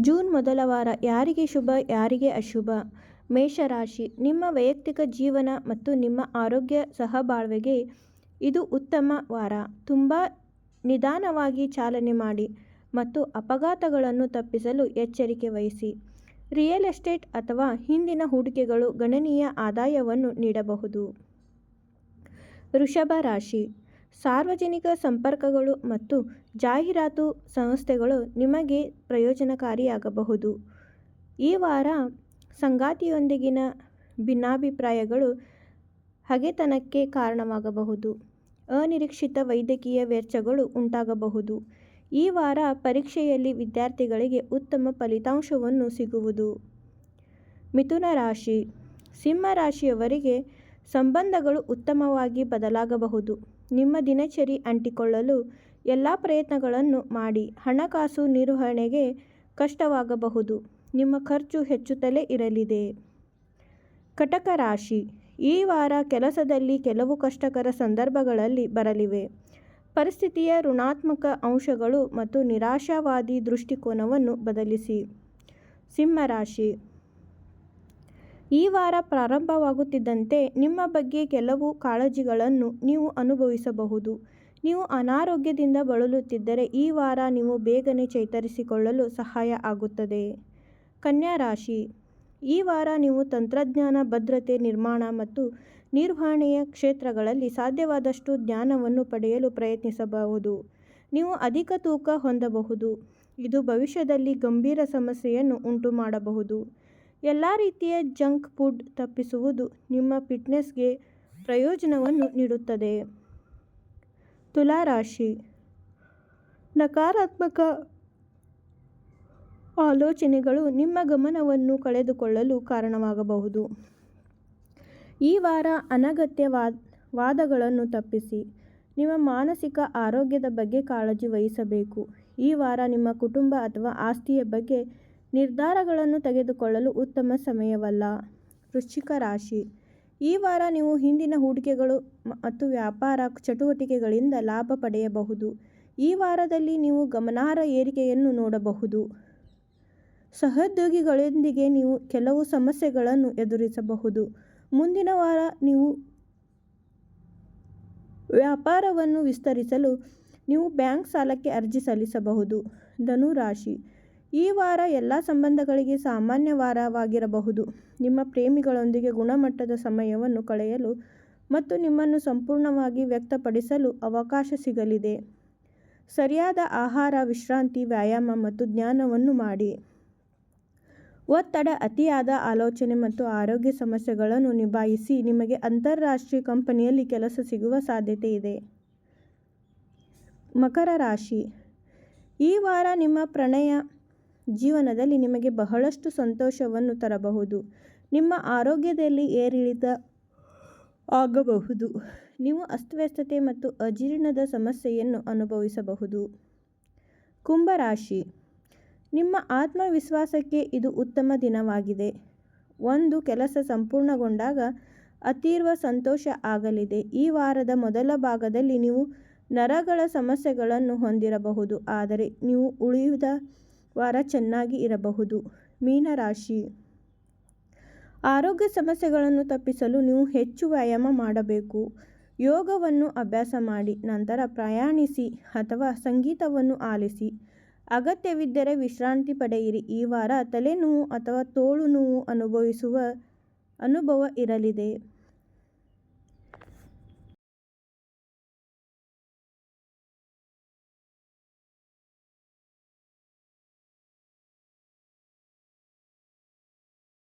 June ಮೊದಲ ವಾರ ಯಾರಿಗೆ ಶುಭ, ಯಾರಿಗೆ ಅಶುಭ? ಮೇಷರಾಶಿ, ನಿಮ್ಮ ವೈಯಕ್ತಿಕ ಜೀವನ ಮತ್ತು ನಿಮ್ಮ ಆರೋಗ್ಯ ಸಹಬಾಳ್ವೆಗೆ ಇದು ಉತ್ತಮ ವಾರ. ತುಂಬ ನಿಧಾನವಾಗಿ ಚಾಲನೆ ಮಾಡಿ ಮತ್ತು ಅಪಘಾತಗಳನ್ನು ತಪ್ಪಿಸಲು ಎಚ್ಚರಿಕೆ ವಹಿಸಿ. ರಿಯಲ್ ಎಸ್ಟೇಟ್ ಅಥವಾ ಹಿಂದಿನ ಹೂಡಿಕೆಗಳು ಗಣನೀಯ ಆದಾಯವನ್ನು ನೀಡಬಹುದು. ವೃಷಭ ರಾಶಿ ಸಾರ್ವಜನಿಕ ಸಂಪರ್ಕಗಳು ಮತ್ತು ಜಾಹೀರಾತು ಸಂಸ್ಥೆಗಳು ನಿಮಗೆ ಪ್ರಯೋಜನಕಾರಿಯಾಗಬಹುದು. ಈ ವಾರ ಸಂಗಾತಿಯೊಂದಿಗಿನ ಭಿನ್ನಾಭಿಪ್ರಾಯಗಳು ಹಗೆತನಕ್ಕೆ ಕಾರಣವಾಗಬಹುದು. ಅನಿರೀಕ್ಷಿತ ವೈದ್ಯಕೀಯ ವೆಚ್ಚಗಳು ಉಂಟಾಗಬಹುದು. ಈ ವಾರ ಪರೀಕ್ಷೆಯಲ್ಲಿ ವಿದ್ಯಾರ್ಥಿಗಳಿಗೆ ಉತ್ತಮ ಫಲಿತಾಂಶವನ್ನು ಸಿಗುವುದು. ಮಿಥುನ ರಾಶಿ. ಸಿಂಹ ರಾಶಿಯವರಿಗೆ ಸಂಬಂಧಗಳು ಉತ್ತಮವಾಗಿ ಬದಲಾಗಬಹುದು. ನಿಮ್ಮ ದಿನಚರಿ ಅಂಟಿಕೊಳ್ಳಲು ಎಲ್ಲ ಪ್ರಯತ್ನಗಳನ್ನು ಮಾಡಿ. ಹಣಕಾಸು ನಿರ್ವಹಣೆಗೆ ಕಷ್ಟವಾಗಬಹುದು. ನಿಮ್ಮ ಖರ್ಚು ಹೆಚ್ಚುತ್ತಲೇ ಇರಲಿದೆ. ಕಟಕ ರಾಶಿ. ಈ ವಾರ ಕೆಲಸದಲ್ಲಿ ಕೆಲವು ಕಷ್ಟಕರ ಸಂದರ್ಭಗಳಲ್ಲಿ ಬರಲಿವೆ. ಪರಿಸ್ಥಿತಿಯ ಋಣಾತ್ಮಕ ಅಂಶಗಳು ಮತ್ತು ನಿರಾಶಾವಾದಿ ದೃಷ್ಟಿಕೋನವನ್ನು ಬದಲಿಸಿ. ಸಿಂಹ ರಾಶಿ. ಈ ವಾರ ಪ್ರಾರಂಭವಾಗುತ್ತಿದ್ದಂತೆ ನಿಮ್ಮ ಬಗ್ಗೆ ಕೆಲವು ಕಾಳಜಿಗಳನ್ನು ನೀವು ಅನುಭವಿಸಬಹುದು. ನೀವು ಅನಾರೋಗ್ಯದಿಂದ ಬಳಲುತ್ತಿದ್ದರೆ ಈ ವಾರ ನೀವು ಬೇಗನೆ ಚೇತರಿಸಿಕೊಳ್ಳಲು ಸಹಾಯ ಆಗುತ್ತದೆ. ಕನ್ಯಾ ರಾಶಿ. ಈ ವಾರ ನೀವು ತಂತ್ರಜ್ಞಾನ, ಭದ್ರತೆ, ನಿರ್ಮಾಣ ಮತ್ತು ನಿರ್ವಹಣೆಯ ಕ್ಷೇತ್ರಗಳಲ್ಲಿ ಸಾಧ್ಯವಾದಷ್ಟು ಜ್ಞಾನವನ್ನು ಪಡೆಯಲು ಪ್ರಯತ್ನಿಸಬಹುದು. ನೀವು ಅಧಿಕ ತೂಕ ಹೊಂದಬಹುದು. ಇದು ಭವಿಷ್ಯದಲ್ಲಿ ಗಂಭೀರ ಸಮಸ್ಯೆಯನ್ನು ಉಂಟುಮಾಡಬಹುದು. ಎಲ್ಲ ರೀತಿಯ ಜಂಕ್ ಫುಡ್ ತಪ್ಪಿಸುವುದು ನಿಮ್ಮ ಫಿಟ್ನೆಸ್ಗೆ ಪ್ರಯೋಜನವನ್ನು ನೀಡುತ್ತದೆ. ತುಲಾ ರಾಶಿ ನಕಾರಾತ್ಮಕ ಆಲೋಚನೆಗಳು ನಿಮ್ಮ ಗಮನವನ್ನು ಕಳೆದುಕೊಳ್ಳಲು ಕಾರಣವಾಗಬಹುದು. ಈ ವಾರ ಅನಗತ್ಯ ವಾದಗಳನ್ನು ತಪ್ಪಿಸಿ. ನಿಮ್ಮ ಮಾನಸಿಕ ಆರೋಗ್ಯದ ಬಗ್ಗೆ ಕಾಳಜಿ ವಹಿಸಬೇಕು. ಈ ವಾರ ನಿಮ್ಮ ಕುಟುಂಬ ಅಥವಾ ಆಸ್ತಿಯ ಬಗ್ಗೆ ನಿರ್ಧಾರಗಳನ್ನು ತೆಗೆದುಕೊಳ್ಳಲು ಉತ್ತಮ ಸಮಯವಲ್ಲ. ವೃಶ್ಚಿಕ ರಾಶಿ. ಈ ವಾರ ನೀವು ಹಿಂದಿನ ಹೂಡಿಕೆಗಳು ಮತ್ತು ವ್ಯಾಪಾರ ಚಟುವಟಿಕೆಗಳಿಂದ ಲಾಭ ಪಡೆಯಬಹುದು. ಈ ವಾರದಲ್ಲಿ ನೀವು ಗಮನಾರ್ಹ ಏರಿಕೆಯನ್ನು ನೋಡಬಹುದು. ಸಹೋದ್ಯೋಗಿಗಳೊಂದಿಗೆ ನೀವು ಕೆಲವು ಸಮಸ್ಯೆಗಳನ್ನು ಎದುರಿಸಬಹುದು. ಮುಂದಿನ ವಾರ ನೀವು ವ್ಯಾಪಾರವನ್ನು ವಿಸ್ತರಿಸಲು ನೀವು ಬ್ಯಾಂಕ್ ಸಾಲಕ್ಕೆ ಅರ್ಜಿ ಸಲ್ಲಿಸಬಹುದು. ಧನು ರಾಶಿ ಈ ವಾರ ಎಲ್ಲ ಸಂಬಂಧಗಳಿಗೆ ಸಾಮಾನ್ಯ ವಾರವಾಗಿರಬಹುದು. ನಿಮ್ಮ ಪ್ರೇಮಿಗಳೊಂದಿಗೆ ಗುಣಮಟ್ಟದ ಸಮಯವನ್ನು ಕಳೆಯಲು ಮತ್ತು ನಿಮ್ಮನ್ನು ಸಂಪೂರ್ಣವಾಗಿ ವ್ಯಕ್ತಪಡಿಸಲು ಅವಕಾಶ ಸಿಗಲಿದೆ. ಸರಿಯಾದ ಆಹಾರ, ವಿಶ್ರಾಂತಿ, ವ್ಯಾಯಾಮ ಮತ್ತು ಜ್ಞಾನವನ್ನು ಮಾಡಿ. ಒತ್ತಡ, ಅತಿಯಾದ ಆಲೋಚನೆ ಮತ್ತು ಆರೋಗ್ಯ ಸಮಸ್ಯೆಗಳನ್ನು ನಿಭಾಯಿಸಿ ನಿಮಗೆ ಅಂತಾರಾಷ್ಟ್ರೀಯ ಕಂಪನಿಯಲ್ಲಿ ಕೆಲಸ ಸಿಗುವ ಸಾಧ್ಯತೆ ಇದೆ. ಮಕರ ರಾಶಿ. ಈ ವಾರ ನಿಮ್ಮ ಪ್ರಣಯ ಜೀವನದಲ್ಲಿ ನಿಮಗೆ ಬಹಳಷ್ಟು ಸಂತೋಷವನ್ನು ತರಬಹುದು. ನಿಮ್ಮ ಆರೋಗ್ಯದಲ್ಲಿ ಏರಿಳಿತ ಆಗಬಹುದು. ನೀವು ಅಸ್ತವ್ಯಸ್ತತೆ ಮತ್ತು ಅಜೀರ್ಣದ ಸಮಸ್ಯೆಯನ್ನು ಅನುಭವಿಸಬಹುದು. ಕುಂಭರಾಶಿ ನಿಮ್ಮ ಆತ್ಮವಿಶ್ವಾಸಕ್ಕೆ ಇದು ಉತ್ತಮ ದಿನವಾಗಿದೆ. ಒಂದು ಕೆಲಸ ಸಂಪೂರ್ಣಗೊಂಡಾಗ ಅತೀರ್ವ ಸಂತೋಷ ಆಗಲಿದೆ. ಈ ವಾರದ ಮೊದಲ ಭಾಗದಲ್ಲಿ ನೀವು ನರಗಳ ಸಮಸ್ಯೆಗಳನ್ನು ಹೊಂದಿರಬಹುದು. ಆದರೆ ನೀವು ಉಳಿದ ವಾರ ಚೆನ್ನಾಗಿ ಇರಬಹುದು. ಮೀನರಾಶಿ ಆರೋಗ್ಯ ಸಮಸ್ಯೆಗಳನ್ನು ತಪ್ಪಿಸಲು ನೀವು ಹೆಚ್ಚು ವ್ಯಾಯಾಮ ಮಾಡಬೇಕು. ಯೋಗವನ್ನು ಅಭ್ಯಾಸ ಮಾಡಿ, ನಂತರ ಪ್ರಯಾಣಿಸಿ ಅಥವಾ ಸಂಗೀತವನ್ನು ಆಲಿಸಿ. ಅಗತ್ಯವಿದ್ದರೆ ವಿಶ್ರಾಂತಿ ಪಡೆಯಿರಿ. ಈ ವಾರ ತಲೆನೋವು ಅಥವಾ ತೋಳು ನೋವು ಅನುಭವಿಸುವ ಅನುಭವ ಇರಲಿದೆ.